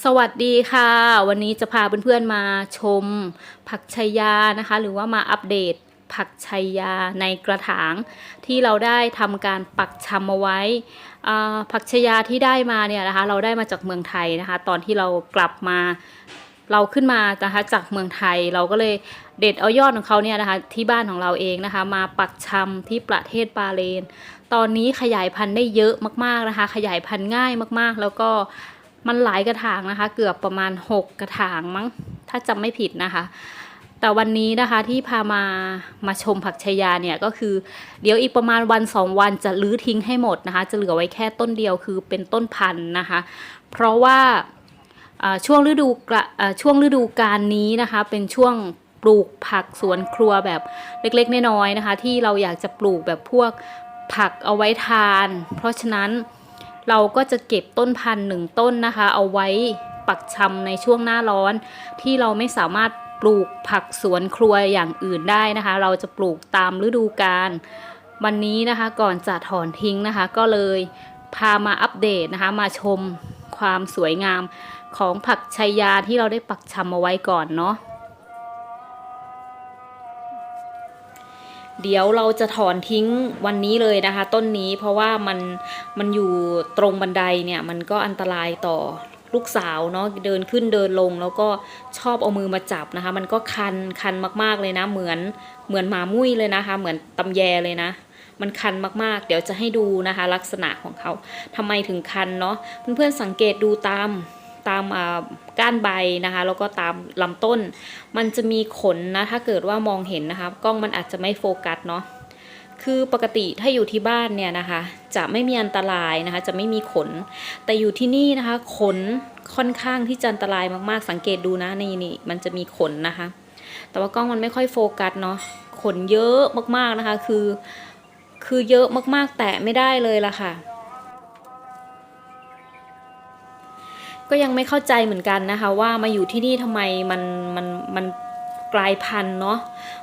สวัสดีค่ะ วันนี้จะพาเพื่อนๆมาชมผักชัยยานะคะ หรือว่ามาอัปเดตผักชัยยาในกระถางที่เราได้ทำการปักชำเอาไว้อ่าผักชายาที่ได้มาเนี่ยนะคะ เราได้มาจากเมืองไทยนะคะ ตอนที่เรากลับมาเราขึ้นมานะคะจากเมืองไทยเราก็เลยเด็ดเอายอดของเขาเนี่ยนะคะที่บ้านของเราเองนะคะ มาปักชำที่ประเทศบาเลน ตอนนี้ขยายพันธุ์ได้เยอะมากๆนะคะ ขยายพันธุ์ง่ายมากๆ แล้วก็ มันหลายกระถางนะคะ เกือบประมาณ 6 กระถางมั้ง ถ้าจำไม่ผิดนะคะ แต่วันนี้นะคะที่พามามาชมผักชายาเนี่ยก็คือ เดี๋ยวอีกประมาณวันสองวันจะลื้อทิ้งให้หมดนะคะ จะเหลือไว้แค่ต้นเดียวคือเป็นต้นพันธุ์นะคะ เพราะว่าช่วงฤดูกะช่วงฤดูการนี้นะคะ เป็นช่วงปลูกผักสวนครัวแบบเล็กๆน้อยๆนะคะ ที่เราอยากจะปลูกแบบพวกผักเอาไว้ทาน เพราะฉะนั้น เราก็จะเก็บต้นพันธุ์หนึ่งต้นนะคะ เอาไว้ปักชำในช่วงหน้าร้อน ที่เราไม่สามารถปลูกผักสวนครัวอย่างอื่นได้นะคะ เราจะปลูกตามฤดูกาลวันนี้นะคะก่อนจะถอนทิ้งนะคะ ก็เลยพามาอัปเดตนะคะ มาชมความสวยงามของผักชัยยาที่เราได้ปักชำเอาไว้ก่อนเนาะ เดี๋ยวเราจะถอนทิ้งวันนี้เลยนะคะ ต้นนี้เพราะว่ามันมันอยู่ตรงบันไดเนี่ยมันก็อันตรายต่อลูกสาวเนาะเดินขึ้นเดินลง แล้วก็ชอบเอามือมาจับนะคะ มันก็คันคันมากๆเลยนะ เหมือนเหมือนหมามุ้ยเลยนะคะ เหมือนตำแยเลยนะ มันคันมากๆ เดี๋ยวจะให้ดูนะคะ ลักษณะของเขาทำไมถึงคันเนาะเพื่อนๆสังเกตดูตาม ตามก้านใบนะคะ แล้วก็ตามลำต้น มันจะมีขนนะ ถ้าเกิดว่ามองเห็นนะคะ กล้องมันอาจจะไม่โฟกัสเนาะคือปกติถ้าอยู่ที่บ้านเนี่ยนะคะ จะไม่มีอันตรายนะคะ จะไม่มีขน แต่อยู่ที่นี่นะคะ ขนค่อนข้างที่จะอันตรายมากๆ สังเกตดูนะนี่นี่มันจะมีขนนะคะ แต่ว่ากล้องมันไม่ค่อยโฟกัสเนาะขนเยอะมากๆนะคะ คือ คือเยอะมากๆ แตะไม่ได้เลยล่ะค่ะ ก็ยังไม่เข้าใจเหมือนกันนะคะ ว่ามาอยู่ที่นี่ทำไมมันมันมันกลายพันธุ์เนาะ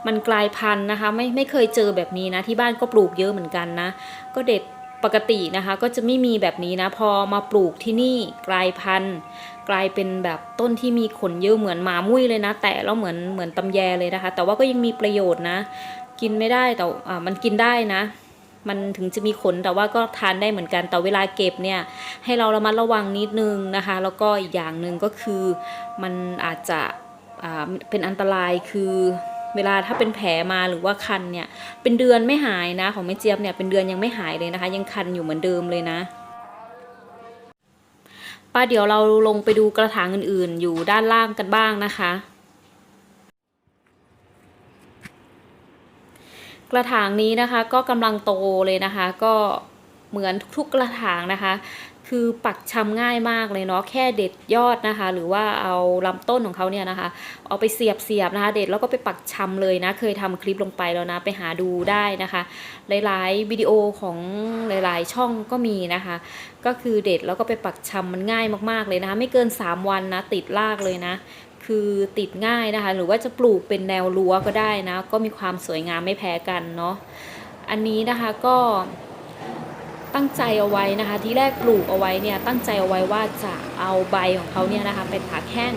มันกลายพันธุ์นะคะ ไม่ไม่เคยเจอแบบนี้นะที่บ้านก็ปลูกเยอะเหมือนกันนะ ก็เด็ดปกตินะคะก็จะไม่มีแบบนี้นะพอมาปลูกที่นี่กลายพันธุ์ กลายเป็นแบบต้นที่มีขนเยอะเหมือนหมามุ้ยเลยนะ แต่แล้วเหมือนเหมือนตำแยเลยนะคะ แต่ว่าก็ยังมีประโยชน์นะ กินไม่ได้แต่อ่ามันกินได้นะ มันถึงจะมีขนแต่ว่าก็ทานได้เหมือนกัน แต่เวลาเก็บเนี่ยให้เราระมัดระวังนิดนึงนะคะ แล้วก็อีกอย่างหนึ่งก็คือมันอาจจะเป็นอันตรายคือเวลาถ้าเป็นแผลมาหรือว่าคันเนี่ยเป็นเดือนไม่หายนะ ของแม่เจี๊ยบเนี่ยเป็นเดือนยังไม่หายเลยนะคะ ยังคันอยู่เหมือนเดิมเลยนะป้าเดี๋ยวเราลงไปดูกระถางอื่นๆ อยู่ด้านล่างกันบ้างนะคะ กระถางนี้นะคะก็กำลังโตเลยนะคะ ก็เหมือนทุกๆกระถางนะคะ คือปักชำง่ายมากเลยเนาะแค่เด็ดยอดนะคะ หรือว่าเอาลำต้นของเขาเนี่ยนะคะ เอาไปเสียบเสียบๆนะคะ เด็ดแล้วก็ไปปักชำเลยนะ เคยทำคลิปลงไปแล้วนะ ไปหาดูได้นะคะ หลายๆวิดีโอของหลายๆ ช่องก็มีนะคะ ก็คือเด็ดแล้วก็ไปปักชำมันง่ายมากๆเลยนะคะ ไม่เกิน 3 วันนะติดรากเลยนะ คือติดง่ายนะคะ หรือว่าจะปลูกเป็นแนวรั้วก็ได้นะ ก็มีความสวยงามไม่แพ้กันเนาะอันนี้นะคะก็ตั้งใจเอาไว้นะคะ ที่แรกปลูกเอาไว้เนี่ยตั้งใจเอาไว้ว่าจะเอาใบของเขาเนี่ยนะคะไปตากแห้ง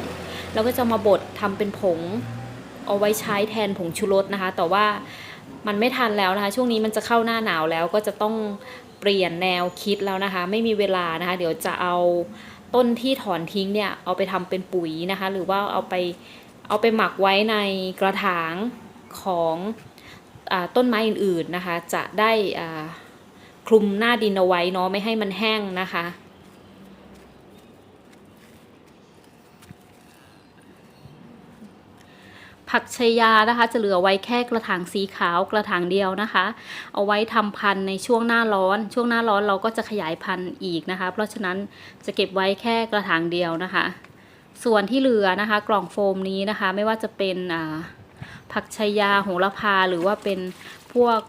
แล้วก็จะมาบดทำเป็นผงเอาไว้ใช้แทนผงชูรสนะคะ แต่ว่ามันไม่ทันแล้วนะคะ ช่วงนี้มันจะเข้าหน้าหนาวแล้วก็จะต้องเปลี่ยนแนวคิดแล้วนะคะ ไม่มีเวลานะคะ เดี๋ยวจะเอา ต้นที่ถอนทิ้งเนี่ยเอาไปทำเป็นปุ๋ยนะคะ หรือว่าเอาไปเอาไปหมักไว้ในกระถางของอต้นไม้อื่นๆนะคะ จะได้คลุมหน้าดินเอาไว้เนาะไม่ให้มันแห้งนะคะ ผักชายานะคะ จะเหลือไว้แค่กระถางสีขาวกระถางเดียวนะคะ เอาไว้ทำพันธุ์ในช่วงหน้าร้อน ช่วงหน้าร้อนเราก็จะขยายพันธุ์อีกนะคะ เพราะฉะนั้นจะเก็บไว้แค่กระถางเดียวนะคะ ส่วนที่เหลือนะคะ กล่องโฟมนี้นะคะ ไม่ว่าจะเป็นผักชายาโหระพาหรือว่าเป็นพวก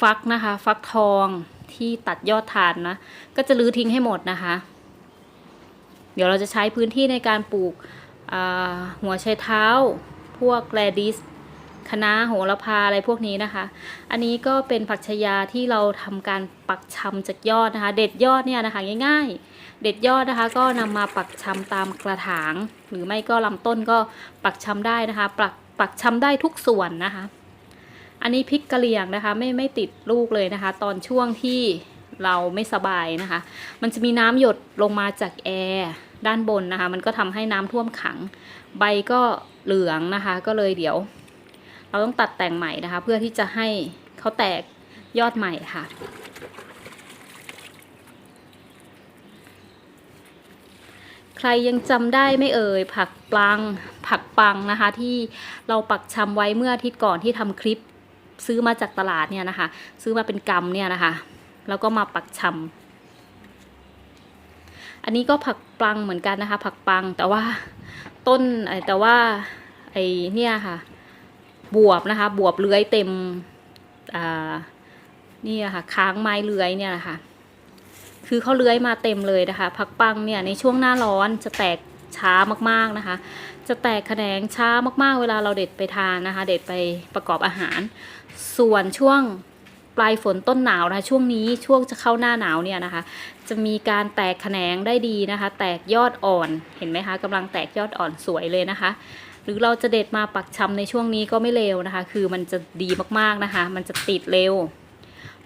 ฟักนะคะ ฟักทองที่ตัดยอดทานนะ ก็จะลื้อทิ้งให้หมดนะคะ เดี๋ยวเราจะใช้พื้นที่ในการปลูกหัวไชเท้า พวกแรดิสคะน้าโหระพาอะไรพวกนี้นะคะ อันนี้ก็เป็นผักชยาที่เราทำการปักชำจากยอดนะคะ เด็ดยอดเนี่ยนะคะง่าย ๆ เด็ดยอดนะคะ ก็นำมาปักชำตามกระถาง หรือไม่ก็ลำต้นก็ปักชำได้นะคะ ปักปักชำได้ทุกส่วนนะคะ อันนี้พริกกะเหรี่ยงนะคะไม่ไม่ติดลูกเลยนะคะ ตอนช่วงที่เราไม่สบายนะคะ มันจะมีน้ำหยดลงมาจากแอร์ด้านบนนะคะ มันก็ทำให้น้ำท่วมขัง ใบก็ เหลืองนะคะ ก็เลยเดี๋ยว เราต้องตัดแต่งใหม่นะคะ เพื่อที่จะให้เขาแตกยอดใหม่ค่ะ ใครยังจำได้ไม่เอ่ยผักปลังผักปังนะคะ ที่เราปักชำไว้เมื่ออาทิตย์ก่อนที่ทำคลิปซื้อมาจากตลาดเนี่ยนะคะ ซื้อมาเป็นกำเนี่ยนะคะ แล้วก็มาปักชำอันนี้ก็ผักปลังเหมือนกันนะคะ ผักปังแต่ว่า ต้นไอแต่ว่าไอเนี่ยค่ะ บวบนะคะ บวบเลื้อยเต็มอ่านี่ค่ะ ค้างไม้เลื้อยเนี่ยนะคะคือเขาเลื้อยมาเต็มเลยนะคะ ผักปังเนี่ยในช่วงหน้าร้อนจะแตกช้ามากๆนะคะ จะแตกแขนงช้ามากๆ เวลาเราเด็ดไปทานนะคะ เด็ดไปประกอบอาหาร ส่วนช่วง ปลายฝนต้นหนาวนะคะช่วงนี้ช่วงจะเข้าหน้าหนาวเนี่ยนะคะ จะมีการแตกแขนงได้ดีนะคะ แตกยอดอ่อนเห็นไหมคะกำลังแตกยอดอ่อนสวยเลยนะคะ หรือเราจะเด็ดมาปักชำในช่วงนี้ก็ไม่เลวนะคะ คือมันจะดีมากๆนะคะ มันจะติดเร็ว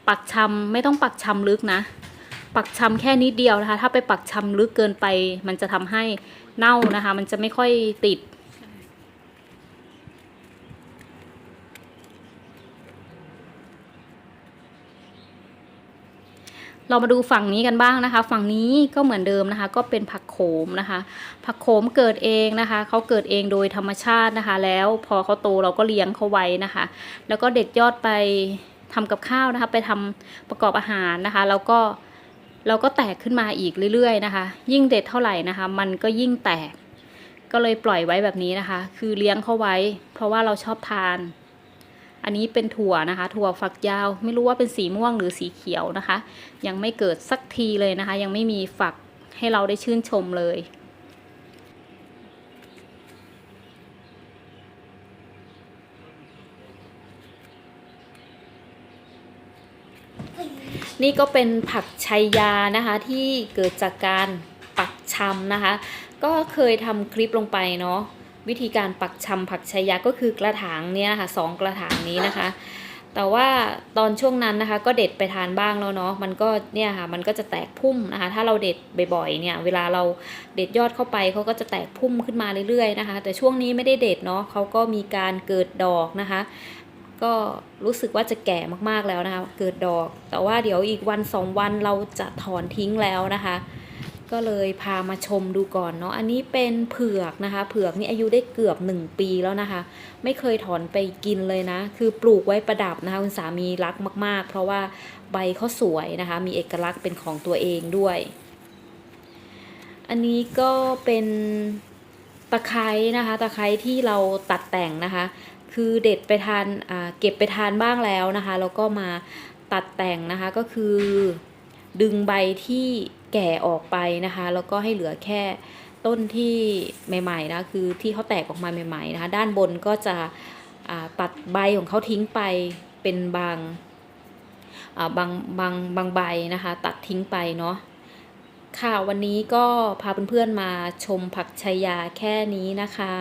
ปักชำไม่ต้องปักชำลึกนะ ปักชำแค่นิดเดียวนะคะ ถ้าไปปักชำลึกเกินไป มันจะทำให้เน่านะคะ มันจะไม่ค่อยติด เรามาดูฝั่งนี้กันบ้างนะคะ ฝั่งนี้ก็เหมือนเดิมนะคะ ก็เป็นผักโขมนะคะ ผักโขมเกิดเองนะคะเขาเกิดเองโดยธรรมชาตินะคะ แล้วพอเขาโตเราก็เลี้ยงเขาไว้นะคะ แล้วก็เด็ดยอดไปทำกับข้าวนะคะ ไปทำประกอบอาหารนะคะ แล้วก็เราก็แตกขึ้นมาอีกเรื่อยๆนะคะ ยิ่งเด็ดเท่าไหร่นะคะ มันก็ยิ่งแตก ก็เลยปล่อยไว้แบบนี้นะคะ คือเลี้ยงเขาไว้ เพราะว่าเราชอบทาน อันนี้เป็นถั่วนะคะ ถั่วฝักยาว ไม่รู้ว่าเป็นสีม่วงหรือสีเขียวนะคะ ยังไม่เกิดสักทีเลยนะคะ ยังไม่มีฝักให้เราได้ชื่นชมเลยนี่ก็เป็นผักชัยยานะคะที่เกิดจากการปักชำนะคะ ก็เคยทำคลิปลงไปเนาะ วิธีการปักชำผักชัยยาก็คือกระถางเนี้ยนะคะสองกระถางนี้นะคะ แต่ว่าตอนช่วงนั้นนะคะ ก็เด็ดไปทานบ้างแล้วเนาะมันก็เนี่ยค่ะมันก็จะแตกพุ่มนะคะ ถ้าเราเด็ดบ่อยๆเนี่ย เวลาเราเด็ดยอดเข้าไปเขาก็จะแตกพุ่มขึ้นมาเรื่อยๆนะคะ แต่ช่วงนี้ไม่ได้เด็ดเนาะเขาก็มีการเกิดดอกนะคะก็รู้สึกว่าจะแก่มากๆแล้วนะคะ เกิดดอก แต่ว่าเดี๋ยวอีกวันสองวันเราจะถอนทิ้งแล้วนะคะ ก็เลยพามาชมดูก่อนเนาะอันนี้เป็นเผือกนะคะ เผือกนี่อายุได้เกือบ 1 ปีแล้วนะคะ ไม่เคยถอนไปกินเลยนะ คือปลูกไว้ประดับนะคะ คุณสามีรักมาก ๆ เพราะว่าใบเขาสวยนะคะ มีเอกลักษณ์เป็นของตัวเองด้วย อันนี้ก็เป็นตะไคร้นะคะ ตะไคร้ที่เราตัดแต่งนะคะ คือเด็ดไปทานาเก็บไปทานบ้างแล้วนะคะแล้วก็มาตัดแต่งนะคะก็คือดึงใบที่ แก่ออกไปนะคะ แล้วก็ให้เหลือแค่ต้นที่ใหม่ๆนะคือที่เขาแตกออกมาใหม่ๆนะคะ ด้านบนก็จะตัดใบของเขาทิ้งไปเป็นบางาบางบางบางใบนะคะ ตัดทิ้งไปเนาะค่ะวันนี้ก็พาเพื่อนๆมาชมผักชายาแค่นี้นะคะ